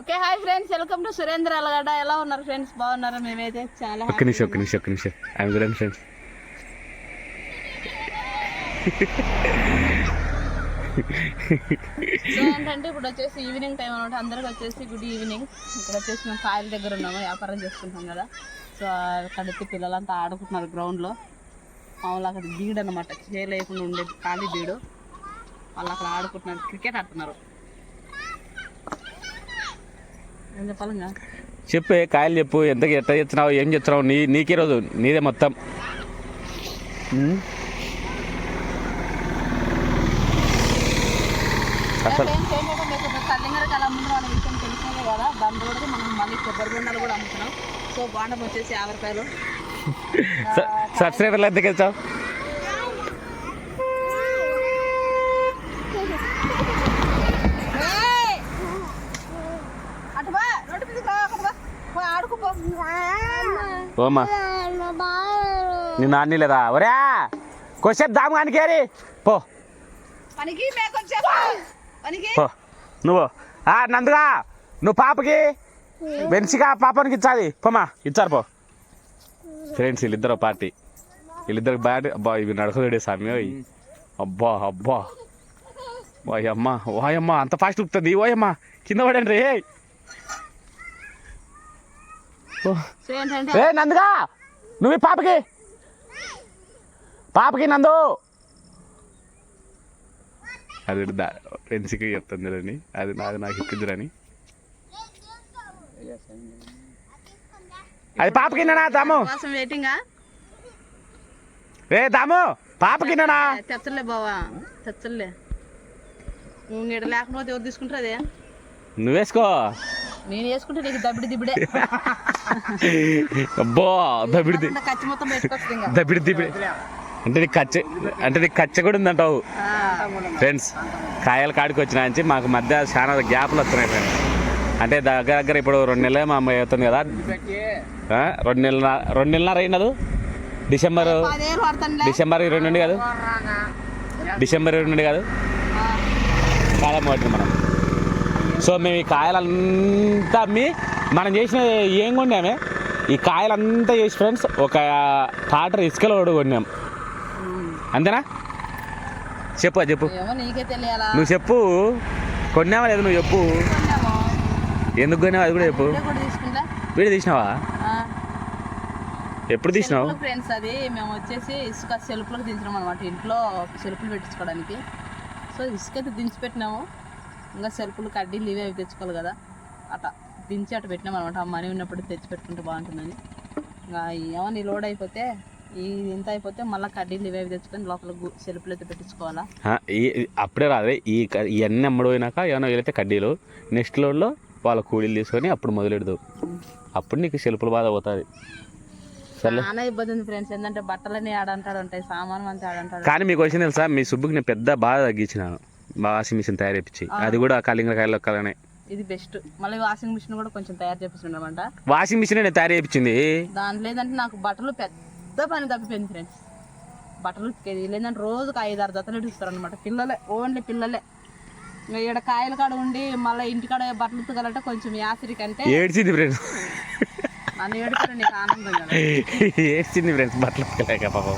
Okay hi friends welcome to Surendra Alagadda ఎలా ఉన్నారు friends బాగున్నారా? మేమైతే చాలా ఒక్క నిమిషం ఒక్క నిమిషం ఒక్క నిమిషం. I'm good and friends so ఏంటంటే ఇప్పుడు వచ్చేసి ఈవినింగ్ టైం అనమాట అందరికి వచ్చేసి గుడ్ ఈవినింగ్ ఇక్కడ వచ్చేసి మేము కాయల దగ్గర ఉన్నాము వ్యాపారం చేసుకుంటాం కదా. సో అక్కడైతే పిల్లలంతా ఆడుకుంటున్నారు గ్రౌండ్లో మామూలు అక్కడ బీడు అనమాట చేయలేకుండా ఉండేది ఖాళీ బీడు. వాళ్ళు అక్కడ ఆడుకుంటున్నారు క్రికెట్ ఆడుతున్నారు. చెప్పే కాయలు చెప్పు ఎంత ఎట్లా చేస్తున్నావు ఏం చేస్తున్నావు నీ నీకే రోజు నీదే మొత్తం? అసలు ఏం చేయకుండా లేకపోతే కల్లింగరకి అలా అమ్ముతున్నాం అనే విషయం తెలిసినదే కదా దాని కూడా మనం మళ్ళీ కొబ్బరి బొండాలు కూడా అమ్ముతున్నాం. సో బాండం వచ్చేసి యాభై రూపాయలు. స- సబ్స్క్రైబర్లు ఎంతకి ఓమా నీ నాన్న లేదా? ఒరే! కొసేపు దాము కానికేరి పో. పనికి పో. నువ్వు. ఆ నందుగా నువ్వు పాపకి వెన్సిగా పాపానికి ఇచ్చాది. పోమా ఇచ్చారు పో. ఫ్రెండ్స్ వీళ్ళిద్దరు పార్టీ. వీళ్ళిద్దరు బ్యాట్ అబ్బా ఇవి నడకలేడే స్వామి అబ్బా అబ్బా. వాయమ్మ వాయమ్మ అంత ఫాస్ట్ ఉప్పుతుంది ఓయమ్మ కింద పడండి రే. ఏ నందుగా నువ్వు పాపకి? పాపకి నందు. అది దా పెన్సికి చెప్తుంది అది నాది నాకు ఇప్పిద్దురని అది పాపకి నా దాము? రే దాము? పాపకి నా తెచ్చలే బావా. తెచ్చలే నువ్వు నీడ లేకపోతే ఎవరు తీసుకుంటారు అదే? నువ్వు వేసుకో నేను వేసుకుంటే నీకు దబ్బిడి దిబ్బిడే. అబ్బో ఇంకా. దబిడి దిబిడి. అంటే నీకు కచ్చ అంటే నీకు కచ్చ కూడా ఉందంటావు. ఫ్రెండ్స్ కాయల కాడికి వచ్చిన నుంచి మాకు మధ్య చాలా గ్యాప్లు వస్తున్నాయి ఫ్రెండ్స్ అంటే దగ్గర దగ్గర ఇప్పుడు రెండు నెలలే మా అమ్మాయి అవుతుంది కదా. రెండు నెలల రెండు నెలన్నర అయినదు డిసెంబర్ డిసెంబర్ ఇరవై నుండి కాదు? డిసెంబర్ ఇరవై నుండి కాదు? కాలం పట్టింది మనం. సో మేము ఈ కాయలంతా అమ్మి మనం చేసిన ఏం కొన్నామే? ఈ కాయలంతా చేసి ఫ్రెండ్స్ ఒక టాటర్ ఇసుకలో కూడా కొన్నాం. అంతేనా? చెప్పు చెప్పు. నువ్వు చెప్పు. కొన్నావా లేదు నువ్వు చెప్పు. ఎందుకు కొన్నావు? అది కూడా చెప్పు. వీడియో తీసినావా? ఎప్పుడు తీసినావు? ఫ్రెండ్స్ అది మేము వచ్చేసి ఇసుక సెల్ఫ్లకు దించినాం అనమాట ఇంట్లో సెల్ఫ్లు పెట్టించుకోవడానికి. సో ఇసుక అయితే దించి పెట్టినాము ఇంకా సెల్ఫ్లు కడ్డీలు ఇవి అవి తెచ్చుకోవాలి కదా. అట్లా. దించి అట్లా పెట్టినాం అనమాట. ఆ మనీ ఉన్నప్పుడు తెచ్చి పెట్టుకుంటే బాగుంటుందని. ఇంకా ఏమని లోడ్ అయిపోతే ఈ ఇంత అయిపోతే మళ్ళీ కడ్డీలు ఇవి తెచ్చుకొని లోపల సెల్ఫ్లు అయితే పెట్టించుకోవాలా? ఈ ఈ- అప్పుడే రాదే. ఈ ఇవన్నీ అమ్మడిపోయినాక ఏమైనా వీలైతే కడ్డీలు నెక్స్ట్ లోడ్లో వాళ్ళ కూలీలు తీసుకొని అప్పుడు మొదలెడదు. అప్పుడు నీకు సెల్ఫుల బాధ పోతుంది. చాలా ఇబ్బంది ఉంది ఫ్రెండ్స్. ఏంటంటే బట్టలన్నీ ఆడంటాడు ఉంటాయి సామాను అంతా ఆడంటాడు. కానీ మీకు వచ్చింది తెలుసా? మీ సుబ్బుకి నేను పెద్ద బాధ తగ్గించినాను. వాషింగ్ మిషన్ తయారు చేయించి అది కూడా కలింగకాయలు ఒక్కలనే. ఇది బెస్ట్ మళ్ళీ వాషింగ్ మిషన్ కూడా కొంచెం తయారు చేపిస్తుండమంట వాషింగ్ మిషన్ నేను తయారు చేయించింది దాంట్లో ఏంటంటే నాకు బట్టలు పెద్ద పని తప్పిపోయింది ఫ్రెండ్స్ బట్టలు లేదంటే రోజుకి ఐదు ఆరు జతలు ఇస్తారు అనమాట పిల్లలే ఓన్లీ పిల్లలే. ఇంకా ఈడ కాయల కాడ ఉండి మళ్ళీ ఇంటికాడ బట్టలు ఉతకాలంటే కొంచెం యాసిరి కంటే ఏడ్చింది ఫ్రెండ్స్ నన్ను ఏడుపుతాడు నీకు ఆనందం కదా. ఏడ్చింది ఫ్రెండ్స్ బట్టలు ఉతకలేక పాపం.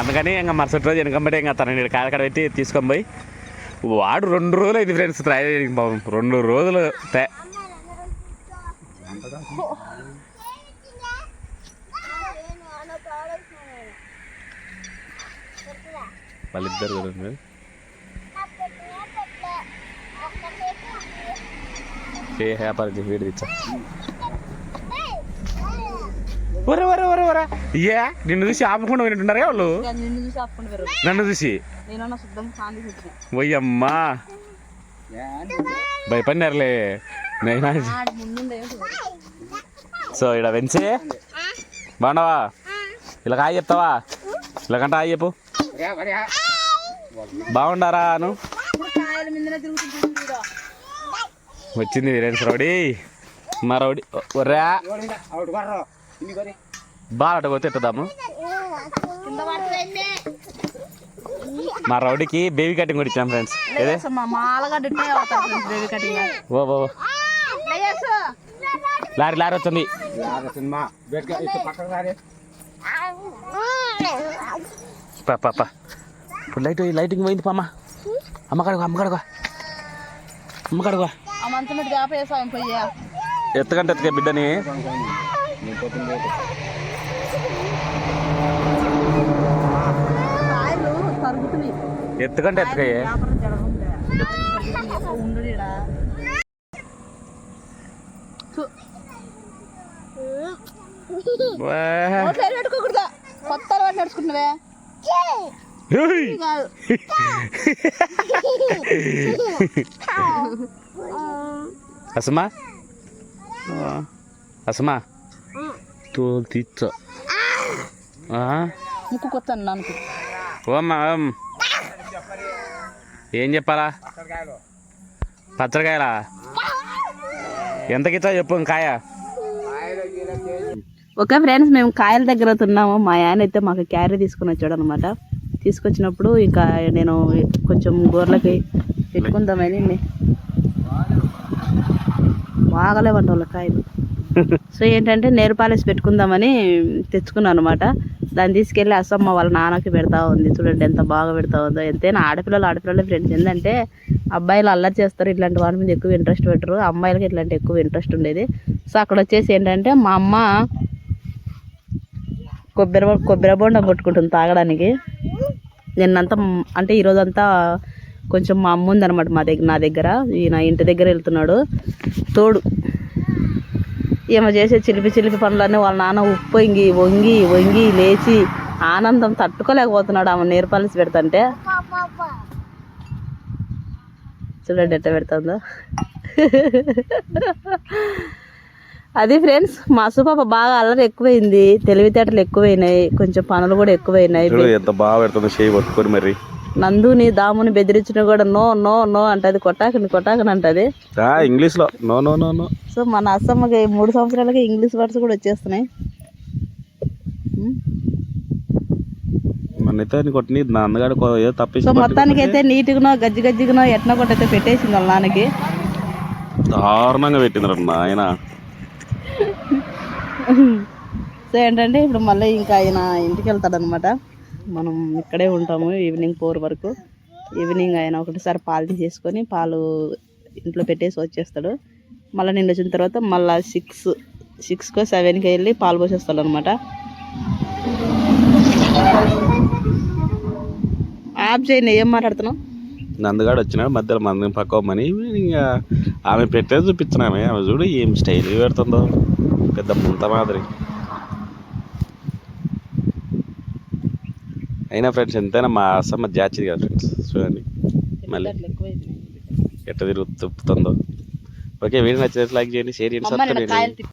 అందుకని ఇంకా మరుసటి రోజు వెనకంబడి ఇంకా తన కాయల కాడ పెట్టి తీసుకొని పోయి వాడు రెండు రోజులు అయింది ఫ్రెండ్స్ ట్రై చేయడానికి పాపం రెండు రోజులు తే వాళ్ళిద్దరు చూడండి ఏ వ్యాపారం చేసి వీడి తెచ్చా ఒరే ఒరే ఒరే ఒరే. ఏ నిన్ను చూసి ఆపకుండా వింటున్నారా వాళ్ళు? నిన్ను చూసి పోయమ్మా భయపడినారులే. నైనా? సో ఇక్కడ వెంచి. బాగున్నావా? ఇలా హాయ్ చెప్తావా? ఇలాగంట హాయ్ చెప్పు. బాగుండారా అను. వచ్చింది వీరేన్స్ రౌడీ. మా రౌడీ. రా బాగా పోతే ఎట్టుదాము మా రౌడీకి బేబీ కటింగ్ కూడా ఇచ్చాం ఫ్రెండ్స్ బేబీ కటింగ్ ఓ ఓ లారీ లారీ వచ్చింది. ఇప్పుడు లైట్ లైటింగ్ పోయింది పామ్మ అమ్మ. కడుగు అమ్మ కడుగు అమ్మ కడుగు ఆ మంచం మీద చేప వేసాం పోయ్యా? ఎత్తకంటే ఎత్తకే బిడ్డని. తరుగుతున్నాయి ఎత్తుకంటే ఎత్తకే ఉండడు ఈడ. చూ, నోట్లో ఏలు పెట్టుకోకూడదు? కొత్త అలవాటు నడుచుకుంటున్నావే అసమా? అసమా? తోలు తీచ్చ ముక్కు కొత్తాను నాకు ఓమ్మా ఓం ఏం చెప్పాలా పచ్చడికాయలా ఎంతకిచ్చా చెప్పు కాయ ఓకే ఫ్రెండ్స్ మేము కాయల దగ్గర ఉన్నాము. మా ఆయన అయితే మాకు క్యారీ తీసుకుని వచ్చాడు అనమాట తీసుకొచ్చినప్పుడు ఇంకా నేను కొంచెం గోర్లకి పెట్టుకుందామని బాగలేవంట వాళ్ళ కాయలు. సో ఏంటంటే నేరు పాలిస్ పెట్టుకుందామని తెచ్చుకున్నాను అనమాట దాన్ని తీసుకెళ్ళి అసమ్మ వాళ్ళ నాన్నకి పెడతా ఉంది. చూడండి ఎంత బాగా పెడతా ఉందో. ఎంతైనా ఆడపిల్లలు ఆడపిల్లలు ఫ్రెండ్స్ ఏంటంటే అబ్బాయిలు అల్లరి చేస్తారు. ఇట్లాంటి వాళ్ళ మీద ఎక్కువ ఇంట్రెస్ట్ పెట్టరు. అమ్మాయిలకి ఇట్లాంటి ఎక్కువ ఇంట్రెస్ట్ ఉండేది. సో అక్కడ వచ్చేసి ఏంటంటే మా అమ్మ కొబ్బరి కొబ్బరి బొండం కొట్టుకుంటుంది తాగడానికి. నిన్నంతా అంటే ఈరోజంతా కొంచెం మా అమ్మ ఉందన్నమాట మా దగ్గర నా దగ్గర. ఈయన ఇంటి దగ్గర వెళ్తున్నాడు. తోడు ఈమె చేసే చిలిపి చిలిపి పనులన్నీ వాళ్ళ నాన్న ఉప్పొంగి వంగి వంగి లేచి ఆనందం తట్టుకోలేకపోతున్నాడు ఆమె నేర్పాల్సి పెడతంటే. చూడండి ఎట్ట పెడుతుందో. అది ఫ్రెండ్స్ మా సుపాప బాగా అల్లరి ఎక్కువైంది తెలివితేటలు ఎక్కువైనాయి కొంచెం పనులు కూడా ఎక్కువైనాయి. ఎంత బాగా పెడుతుంది చేయి పట్టుకొని మరి. నందుని దాముని బెదిరించిన కూడా నో నో నో అంటది. కొట్టాకని కొట్టాకని అంటది. ఇంగ్లీష్లో no no no no. So మన అత్తమ్మకి మూడు సంవత్సరాలకి ఇంగ్లీష్ వర్డ్స్ కూడా వచ్చేస్తున్నాయి. మనైతే కొట్టి నా అందగాడు కొ- ఏదో సో మొత్తానికి అయితే నీట్గానో గజ్జి గజ్జిగానో ఎట్నో కొట్టయితే పెట్టేసింది వాళ్ళ నాన్నకి. దారుణంగా పెట్టింది ఆయన. సో ఏంటంటే ఇప్పుడు మళ్ళీ ఇంకా ఆయన ఇంటికి వెళ్తాడనమాట మనం ఇక్కడే ఉంటాము ఈవినింగ్ ఫోర్ వరకు. ఈవినింగ్ ఆయన ఒకటిసారి పాలు తీసేసుకొని పాలు ఇంట్లో పెట్టేసి వచ్చేస్తాడు. మళ్ళీ నిన్న వచ్చిన తర్వాత మళ్ళీ సిక్స్ సిక్స్కో సెవెన్కి వెళ్ళి పాలు పోసేస్తాడు అనమాట ఆఫ్ చేయండి ఏం మాట్లాడుతున్నావు? నందగాడు వచ్చినాడు మధ్యలో మంది పక్కమని ఇంకా ఆమె పెట్టేది చూపించినామే ఆమె చూడు ఏం స్టైల్ పెడుతుందో. పెద్ద ముంత మాదిరి. అయినా ఫ్రెండ్స్ ఎంతైనా మా అసమ్మ జాచిది కదా ఫ్రెండ్స్ చూడండి. మళ్ళీ ఎట్ట తిరుగు తిప్పుతుందో. ఓకే వీడియో నచ్చినట్టు లైక్ చేయండి షేర్ చేయండి సబ్స్క్రైబ్ చేయండి.